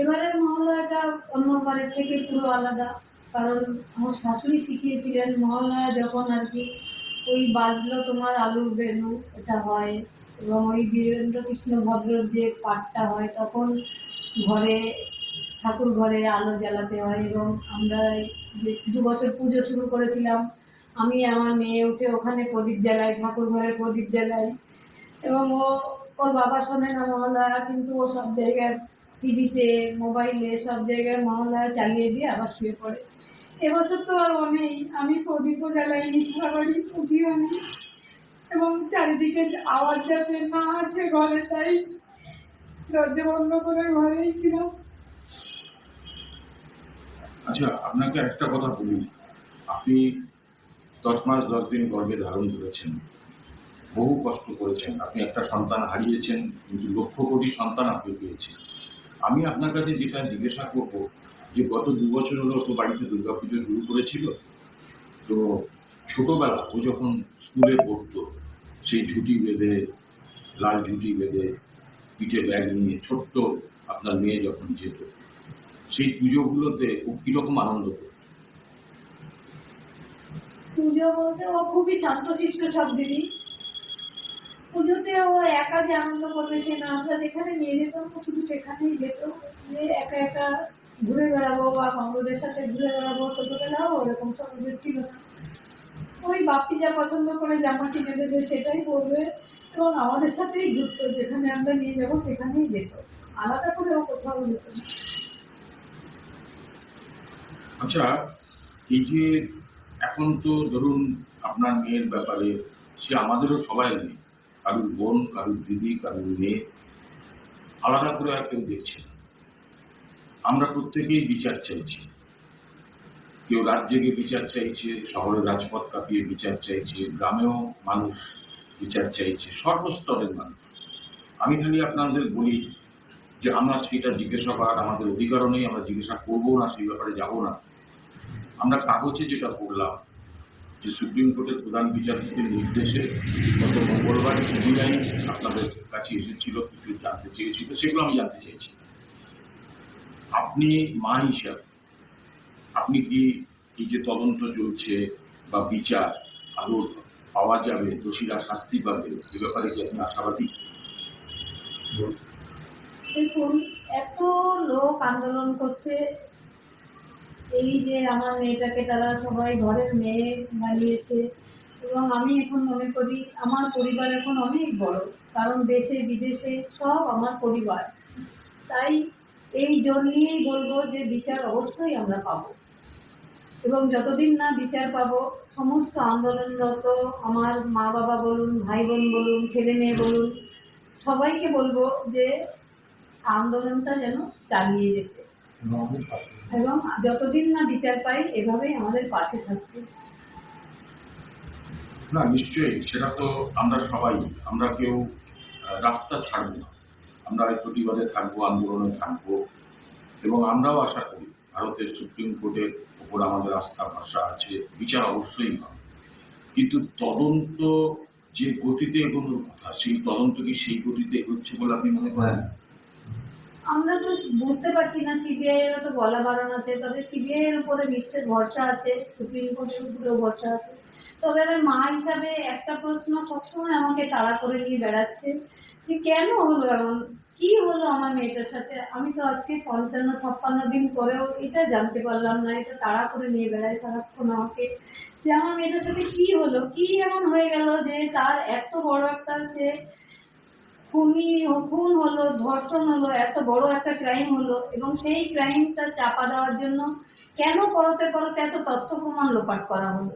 এবারের অন্য বারের থেকে পুরো আলাদা, কারণ আমার শাশুড়ি শিখিয়েছিলেন মহালয়া যখন আর কি ওই বাজলো তোমার আলুর বেনু এটা হয়, এবং ওই বীরেন্দ্র কৃষ্ণ ভদ্রর যে পাঠটা হয়, তখন ঘরে, ঠাকুর ঘরে আলো জ্বালাতে হয়, এবং আমরা দু বছর পুজো শুরু করেছিলাম, আমি আমার মেয়ে উঠে ওখানে প্রদীপ জ্বালাই, ঠাকুর ঘরে প্রদীপ জ্বালাই, এবং ও ওর বাবা শোনে না কিন্তু ও সব জায়গায় টিভিতে মোবাইলে সব জায়গায় মহালয়া চালিয়ে দিয়ে আবার শুয়ে পড়ে। এবছর তো ও নেই। আমি প্রদীপও জ্বালাইনি সারা বাড়ি নি। এবং চারিদিকে আওয়াজ যাতে না আসে ঘরে চাই দরজা বন্ধ করে ঘরেই ছিলাম। আচ্ছা আপনাকে একটা কথা বলি। আপনি দশ মাস দশ দিন গর্ভে ধারণ করেছেন। বহু কষ্ট করেছেন। আপনি একটা সন্তান হারিয়েছেন, কিন্তু লক্ষ কোটি সন্তান আপনি পেয়েছেন। আমি আপনার কাছে যেটা জিজ্ঞাসা করব, যে গত দু বছর হলো তো বাড়িতে দুর্গাপুজো শুরু করেছিল? তো ছোটবেলা ও যখন স্কুলে পড়তো, সেই ঝুঁটি বেঁধে, লাল ঝুঁটি বেঁধে, পিঠে ব্যাগ নিয়ে ছোট্ট আপনার মেয়ে যখন যেত, সেই পুজোগুলোতে ও কীরকম আনন্দ করত? পুজো বলতে ও খুবই শান্তশিষ্ট সব দিনই। পুজোতে ও একা যে আনন্দ করবে সে না, আমরা যেখানে নিয়ে যেতাম শুধু সেখানেই যেত। যে একা একা ঘুরে বেড়াবো বা বন্ধুদের সাথে ঘুরে বেড়াবো, ছোটবেলাও ওরকম সমাজের ছিল না। ওই বাপি যা পছন্দ করে জামা কিনে দেবে সেটাই পরবে এবং আমাদের সাথেই ঘুরতো, যেখানে আমরা নিয়ে যাব সেখানেই যেত। আলাদা করে ও কোথাও যেত আচ্ছা এই যে এখন তো ধরুন আপনার মেয়ের ব্যাপারে, সে আমাদেরও সবাই নেই কারুর বোন, কারুর দিদি, কারুর মেয়ে, আলাদা করে আর কেউ দেখছে না। আমরা প্রত্যেকেই বিচার চাইছি। কেউ রাজ্যে গিয়ে বিচার চাইছে, শহরের রাজপথ কাঁপিয়ে বিচার চাইছে, গ্রামেও মানুষ বিচার চাইছে, সর্বস্তরের মানুষ। আমি খালি আপনাদের বলি যে আমরা সেটা জিজ্ঞাসা করার আমাদের অধিকারও নেই, আমরা জিজ্ঞাসা করব না, সেই ব্যাপারে যাব না। আমরা কাগজে যেটা পড়লাম যে সুপ্রিম কোর্টের প্রধান বিচারপতির নির্দেশে গত মঙ্গলবার সিবিআই আপনাদের কাছে এসেছিল, কিছু জানতে চেয়েছিল, সেগুলো আমি জানতে চেয়েছি আপনি মা হিসাবে, আপনি কি এই যে তদন্ত চলছে বা বিচার আরও পাওয়া যাবে, দোষীরা শাস্তি পাবে, এ ব্যাপারে কি আপনি আশাবাদী? দেখুন, এত লোক আন্দোলন করছে এই যে আমার মেয়েটাকে তারা সবাই ঘরের মেয়ে বানিয়েছে এবং আমি এখন মনে করি আমার পরিবার এখন অনেক বড়, কারণ দেশে, বিদেশে সব আমার পরিবার। তাই এই জন্যেই বলব যে বিচার অবশ্যই আমরা পাবো। এবং যতদিন না বিচার পাবো, সমস্ত আন্দোলনরত আমার মা বাবা বলুন ভাই বোন বলুন, ছেলে মেয়ে বলুন, সবাইকে বলব যে আন্দোলনটা যেন চালিয়ে যেতে। এবং যতদিন না বিচার পাই এভাবেই আমাদের পাশে থাকতে না নিশ্চয়ই সেটা তো আমরা সবাই আমরা কেউ রাস্তা ছাড়বো না। আমরা এই প্রতিবাদে থাকব আন্দোলনে থাকব। এবং আমরাও আশা করি ভারতের সুপ্রিম কোর্টের উপর আমাদের আস্থা ভরসা আছে বিচার অবশ্যই হবে। কিন্তু তদন্ত যে গতিতে এগোনোর কথা সেই তদন্ত কি সেই গতিতে এগোচ্ছে বলে আপনি মনে করেন? আমরা তো বুঝতে পারছি না সিবিআই এর তো বলা বারণ আছে, তবে সিবিআই এর উপরে বিশ্বের ভরসা আছে সুপ্রিম কোর্টের উপরেও ভরসা আছে। তবে আমি মা হিসাবে একটা প্রশ্ন সবসময় আমাকে তাড়া করে নিয়ে বেড়াচ্ছে, যে কেন হলো এমন? কি হলো আমার মেয়েটার সাথে? আমি তো আজকে পঞ্চান্ন, ছাপ্পান্ন দিন পরেও এটা জানতে পারলাম না, এটা তাড়া করে নিয়ে বেড়ায় সারাক্ষণ আমাকে। যে আমার মেয়েটার সাথে কি হলো? কি এমন হয়ে গেল যে তার এত বড় একটা সে খুনি খুন হলো, ধর্ষণ হলো, এত বড় একটা ক্রাইম হলো এবং সেই ক্রাইমটা চাপা দেওয়ার জন্য কেন করতে করতে এত তথ্য প্রমাণ লোপাট করা হলো?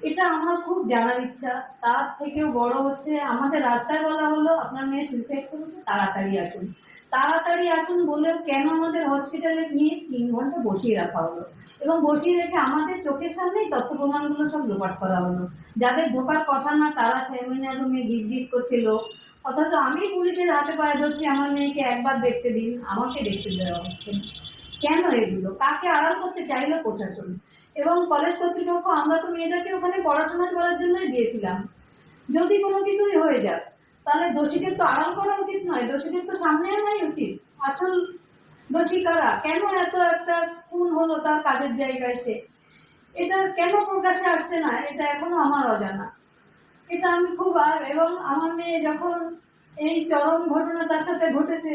এটা আমার খুব জানার ইচ্ছা। তার থেকেও বড় হচ্ছে, আমাদের রাস্তায় বলা হলো, আপনার মেয়ে সুইসাইড করেছে, তাড়াতাড়ি আসুন। তাড়াতাড়ি আসুন বলেও কেন আমাদের হসপিটালে নিয়ে তিন ঘণ্টা বসিয়ে রাখা হলো? এবং বসিয়ে রেখে আমাদের চোখের সামনেই তথ্য প্রমাণগুলো সব লোপাট করা হলো। যাদের ঢোকার কথা না, তারা সেমিনার রুমে গিজ গিজ করছিল। অথচ আমি পুলিশের হাতে পায়ে ধরছি, আমার মেয়েকে একবার দেখতে দিন আমাকে দেখতে দেওয়া হচ্ছে কেন এগুলো? কাকে আড়াল করতে চাইলো প্রশাসন? এবং কলেজ কর্তৃপক্ষ, আমরা তো মেয়েটাকে ওখানে পড়াশোনা করার জন্যই দিয়েছিলাম। যদি কোনো কিছুই হয়ে যাক তাহলে দোষীদের তো আড়াল করা উচিত নয়, দোষীদের তো সামনে আনাই উচিত। আসল দোষী কারা? কেন এত একটা খুন হলো তার কাজের জায়গায় সে? এটা কেন প্রকাশ্যে আসছে না? এটা এখনও আমার অজানা। এটা আমি খুব আর, এবং আমার মেয়ে যখন এই চরম ঘটনা তার সাথে ঘটেছে,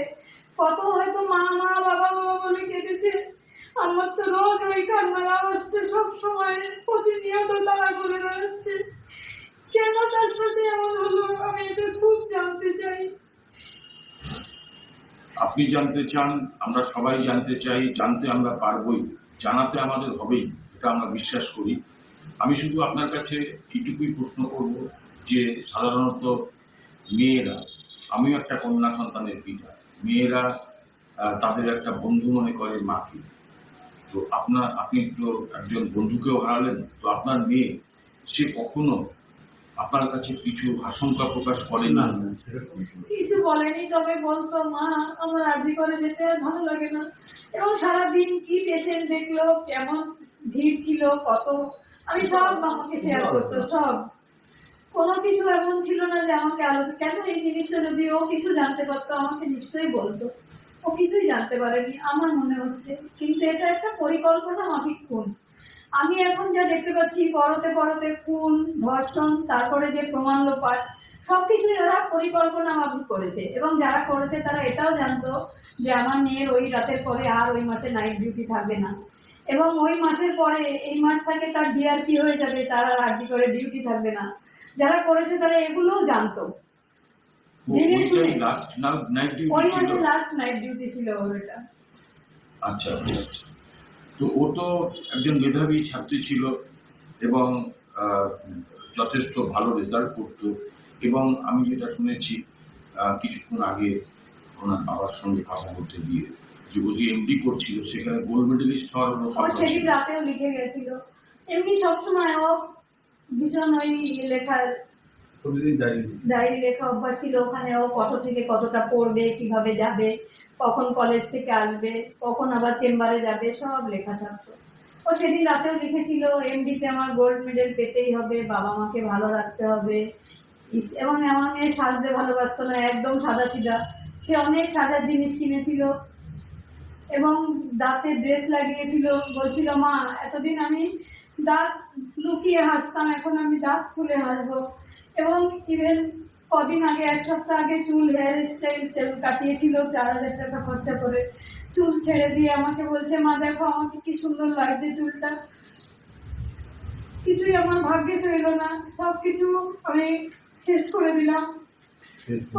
কত হয়তো মা মা, বাবা বাবা বলে কেঁদেছে। আমার তো রোজ ওই কান্নার আওয়াজটা সব সময় প্রতিনিয়ত তারা বলে বেড়াচ্ছে। কেন তার সাথে এমন হলো, আমি এটা খুব জানতে চাই। আপনি জানতে চান, আমরা সবাই জানতে চাই, জানতে আমরা পারবই, জানাতে আমাদের হবেই, এটা আমরা বিশ্বাস করি। আমি শুধু আপনার কাছে এইটুকুই প্রশ্ন করব। যে সাধারণত মেয়েরা আমিও একটা কন্যা সন্তানের পিতা মেয়েরা তাদের একটা বন্ধু মনে করে মাকে। তো আপনার আপনি তো একজন বন্ধুকেও হারালেন তো আপনার মেয়ে সে কখনো আপনার কাছে কিছু আশঙ্কা প্রকাশ করে না? কিছু বলেনি তবে বলতো মা আমার আরজি করে যেতে আর ভালো লাগে না। এবং সারাদিন কি পেশেন্ট দেখল কেমন ভিড় ছিল কত আমি সব আমাকে শেয়ার করতো সব। কোনো কিছু এমন ছিল না যে আমাকে আলো কেন এই জিনিসটা যদি ও কিছু জানতে পারতো, আমাকে নিশ্চয়ই বলতো। ও কিছুই জানতে পারেনি, আমার মনে হচ্ছে। কিন্তু এটা একটা পরিকল্পনা মাফিক খুন। আমি এখন যা দেখতে পাচ্ছি, পরতে পরতে খুন, ধর্ষণ, তারপরে যে প্রমাণ লোপাট সবকিছুই ওরা পরিকল্পনা মাফিক করেছে। এবং যারা করেছে, তারা এটাও জানতো যে আমার মেয়ের ওই রাতের পরে আর ওই মাসে নাইট ডিউটি থাকবে না। এবং ওই মাসের পরে, এই মাস থেকে তার ডিআরপি হয়ে যাবে, তার আরজি করে ডিউটি থাকবে না। যারা করেছে তারা এগুলোও জানতো। জেনে শুনে। লাস্ট নাইট ওই ডিউটি মাসে লাস্ট নাইট ডিউটি ছিল ওর এটা আচ্ছা আচ্ছা। তো ও তো একজন মেধাবী ছাত্রী ছিল এবং যথেষ্ট ভালো রেজাল্ট করতো এবং আমি যেটা শুনেছি কিছুক্ষণ আগে ওনার বাবার সঙ্গে কথা বলতে গিয়ে যে ও যে এমডি করছিল সেখানে গোল্ড মেডেলিস্ট হওয়ার সেদিন রাতেও লিখে গেছিল। এমনি সবসময় ও ভীষণ ওই লেখার ডায়েরি লেখা। অভ্যাস ছিল ওখানে ও কত থেকে কতটা পড়বে কীভাবে যাবে কখন কলেজ থেকে আসবে কখন আবার চেম্বারে যাবে সব লেখা থাকতো। ও সেদিন রাতেও লিখেছিল এমডিতে আমার গোল্ড মেডেল পেতেই হবে বাবা মাকে ভালো রাখতে হবে। এবং এমন মেয়ে সাজতে ভালোবাসতো না একদম সাদা সিধা। সে অনেক সাজার জিনিস কিনেছিল। এবং দাঁতে ড্রেস লাগিয়েছিল, বলছিল, মা, এতদিন আমি দাঁত লুকিয়ে হাসতাম, এখন আমি দাঁত খুলে হাসবো। এবং ইভেন কদিন আগে, এক সপ্তাহ আগে চুল হেয়ার স্টাইল কাটিয়েছিল, চার হাজার টাকা খরচা করে চুল ছেড়ে দিয়ে আমাকে বলছে, মা, দেখো, আমাকে কি সুন্দর লাগছে চুলটা। কিছুই আমার ভাগ্যে ছিল না সব কিছু আমি শেষ করে দিলাম।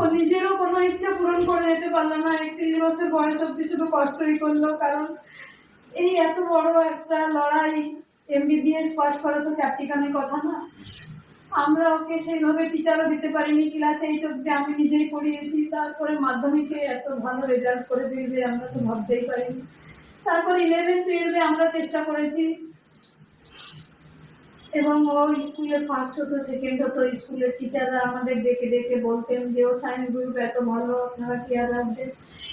ও নিজেরও কোনো ইচ্ছা পূরণ করে যেতে পারল না। একত্রিশ বছর বয়স অব্দি শুধু কষ্টই করল, কারণ এই এত বড় একটা লড়াই এমবিবিএস পাস করা তো চারটিখানি কথা না। আমরা ওকে সেইভাবে টিচারও দিতে পারিনি ক্লাস এইট অব্দি আমি নিজেই পড়িয়েছি। তারপরে মাধ্যমিকে এত ভালো রেজাল্ট করে দিবে আমরা তো ভাবতেই পারিনি। তারপর ইলেভেন টুয়েলভে আমরা চেষ্টা করেছি। এবং ও স্কুলে ফার্স্ট হতো সেকেন্ড হতো স্কুলের টিচাররা আমাদের ডেকে ডেকে বলতেন যে, ও সায়েন্স গ্রুপ এত ভালো, আপনারা কেয়ার রাখবেন।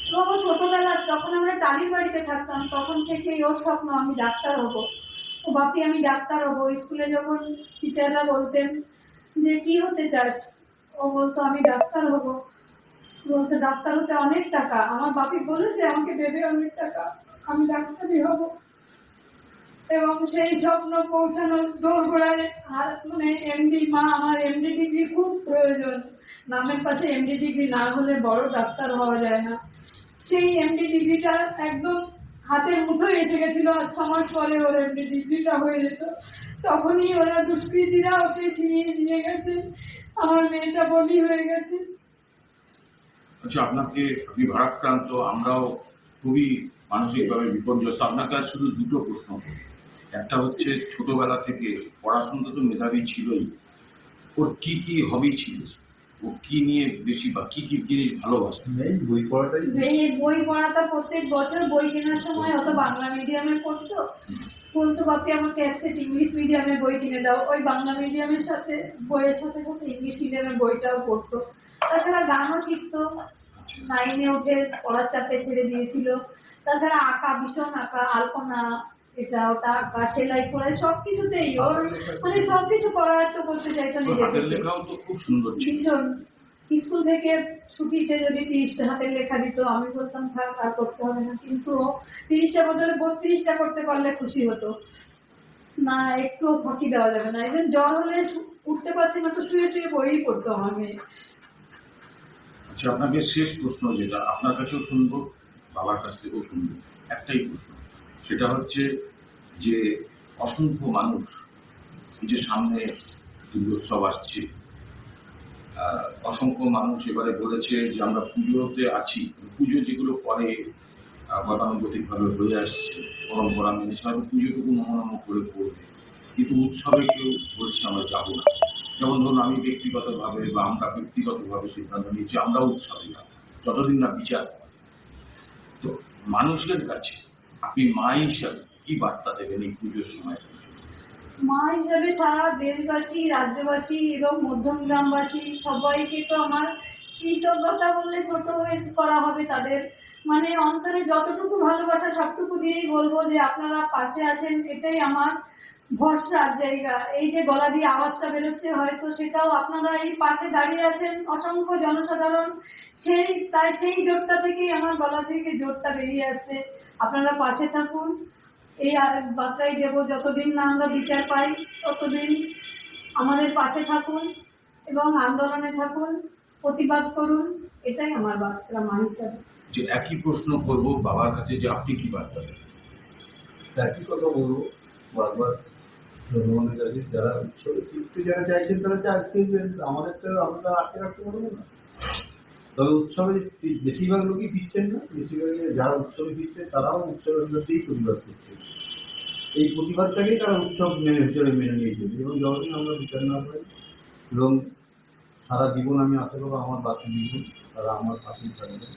এবং ও ছোটবেলা যখন আমরা টালির বাড়িতে থাকতাম, তখন থেকেই ওর স্বপ্ন, আমি ডাক্তার হব। ও বাপি, আমি ডাক্তার হব। স্কুলে যখন টিচাররা বলতেন যে, কি হতে চাস? ও বলতো, আমি ডাক্তার হব। বলতে, ডাক্তার হতে অনেক টাকা। আমার বাপি বলেছে, আমাকে দেবে অনেক টাকা। আমি ডাক্তারই হব। এবং সেই স্বপ্ন পৌঁছানোর দোরগোড়ায় আর মানে এমডি মা, আমার এমডি ডিগ্রি খুব প্রয়োজন। নামের পাশে এমডি ডিগ্রি না হলে বড় ডাক্তার হওয়া যায় না। সেই এমডি ডিগ্রিটা একদম হাতের মুঠোয় এসে গেছিল, আর ছ মাস পরে ওর এমডি ডিগ্রিটা হয়ে যেত। তখনই ওরা দুষ্কৃতীরা ওকে ছিনিয়ে নিয়ে গেছে। আমার মেয়েটা বলি হয়ে গেছে। আচ্ছা আপনাকে আপনি ভারাক্রান্ত, আমরাও খুবই মানসিকভাবে বিপর্যস্ত। আপনাকে আর শুধু দুটো প্রশ্ন করি। একটা হচ্ছে ছোটবেলা থেকে পড়াশোনা তো মেধাবী ছিলই। ওর কি কি হবি ছিল? ও কি নিয়ে বেশি বা কি কি জিনিস ভালোবাসে? বই পড়াটাই এই বই পড়াটা প্রত্যেক বছর বই কেনার সময় অত বাংলা মিডিয়ামে পড়তো। বলতো বাপি আমাকে এক সেট ইংলিশ মিডিয়ামে বই কিনে দাও ওই বাংলা মিডিয়ামের সাথে বইয়ের সাথে সাথে ইংলিশ মিডিয়ামের বইটাও পড়তো। তাছাড়া গানও শিখতো। নাইনে উঠে পড়ার চাপে ছেড়ে দিয়েছিল। তাছাড়া আঁকা ভীষণ আঁকা আলপনা এটা ওটা আঁকা সেলাই করে সবকিছুতেই ওর মানে সবকিছু করতে চাইতো ভীষণ। স্কুল থেকে ছুটিতে যদি তিরিশটা হাতের লেখা দিত আমি বলতাম থাক আর করতে হবে না। কিন্তু তিরিশটার বদলে বত্রিশটা করতে পারলে খুশি হতো। না একটু ফাঁকি দেওয়া যাবে না। ইভেন জ্বর হলে উঠতে পারছি না তো শুয়ে শুয়ে বই পড়তো আমার মেয়ে আচ্ছা আপনাকে শেষ প্রশ্ন যেটা। আপনার কাছেও শুনব বাবার কাছ থেকেও শুনব। একটাই প্রশ্ন। সেটা হচ্ছে যে অসংখ্য মানুষ যে সামনে দুর্গোৎসব আসছে অসংখ্য মানুষ এবারে বলেছে যে আমরা পুজোতে আছি পুজো যেগুলো করে আহ, গতানুগতিক ভাবে হয়ে আসছে পরম্পরা মেনে সবাই পুজোটুকু নমনম করে করবে কিন্তু উৎসবে কেউ বলছে আমরা যাব না। যেমন ধরুন আমি ব্যক্তিগতভাবে বা আমরা ব্যক্তিগতভাবে সিদ্ধান্ত নিয়েছি আমরা উৎসবে যাব যতদিন না বিচার তো মানুষের কাছে আপনি মা হিসাবে কি বার্তা দেবেন এই পুজোর সময়? মা হিসাবে সারা দেশবাসী, রাজ্যবাসী এবং মধ্যম গ্রামবাসী সবাইকে তো আমার কৃতজ্ঞতা বললে ছোট হয়ে করা হবে তাদের। মানে অন্তরে যতটুকু ভালোবাসা সবটুকু দিয়েই বলব যে আপনারা পাশে আছেন, এটাই আমার ভরসার জায়গা। এই যে গলা দিয়ে আওয়াজটা বেরোচ্ছে হয়তো সেটাও আপনারা এই পাশে দাঁড়িয়ে আছেন অসংখ্য জনসাধারণ। সেই তাই সেই জোরটা থেকেই আমার গলা থেকে জোরটা বেরিয়ে আসছে। আপনারা পাশে থাকুন। এই আর বার্তাই দেবো যতদিন না আমরা বিচার পাই ততদিন আমাদের পাশে থাকুন এবং আন্দোলনে থাকুন প্রতিবাদ করুন এটাই আমার বার্তা মা হিসাবে। যে একই প্রশ্ন করব বাবার কাছে যে আপনি কি বার্তা দেবেন? একই কথা বলব? বারবার জনগণের কাছে যারা উৎসবে ফিরতে যারা চাইছেন তারা চাইছে যে আমাদের আমরা আটকে রাখতে পারব না তবে উৎসবে বেশিরভাগ লোকই ফিরছেন না, বেশিরভাগ যারা উৎসবে ফিরছেন তারাও উৎসবের মধ্যেই প্রতিবাদ করছেন এই প্রতিবাদটাকেই তারা উৎসব মেনে হিসেবে মেনে নিয়েছে। এবং যতদিন আমরা বিচার না পাই এবং সারা জীবন আমি আশা করব আমার বাকি জীবন তারা আমার পাশেই থাকবে।